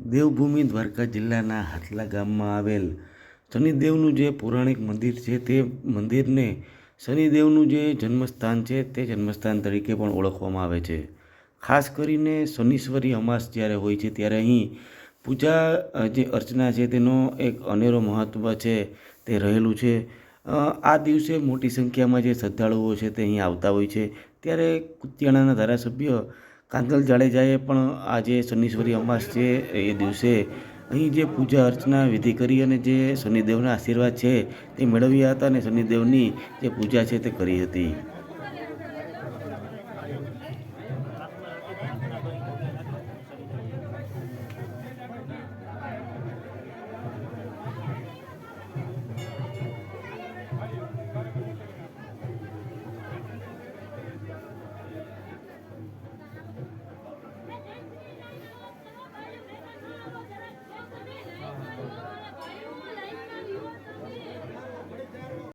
દેવભૂમિ દ્વારકા જિલ્લાના હાથલા ગામમાં આવેલ શનિદેવનું જે પૌરાણિક મંદિર છે તે મંદિરને શનિદેવનું જે જન્મસ્થાન છે તે જન્મસ્થાન તરીકે પણ ઓળખવામાં આવે છે. ખાસ કરીને શનિશ્વરી અમાસ જ્યારે હોય છે ત્યારે અહીં પૂજા જે અર્ચના છે તેનો એક અનેરો મહત્ત્વ છે, તે રહેલું છે. આ દિવસે મોટી સંખ્યામાં જે શ્રદ્ધાળુઓ છે તે અહીં આવતા હોય છે. ત્યારે કુતિયાણાના ધારાસભ્ય કાંધલ જાડેજાએ પણ આજે શનિશ્વરી અમાસ છે, એ દિવસે અહીં જે પૂજા અર્ચના વિધિ કરી અને જે શનિદેવના આશીર્વાદ છે તે મેળવ્યા હતા અને શનિદેવની જે પૂજા છે તે કરી હતી.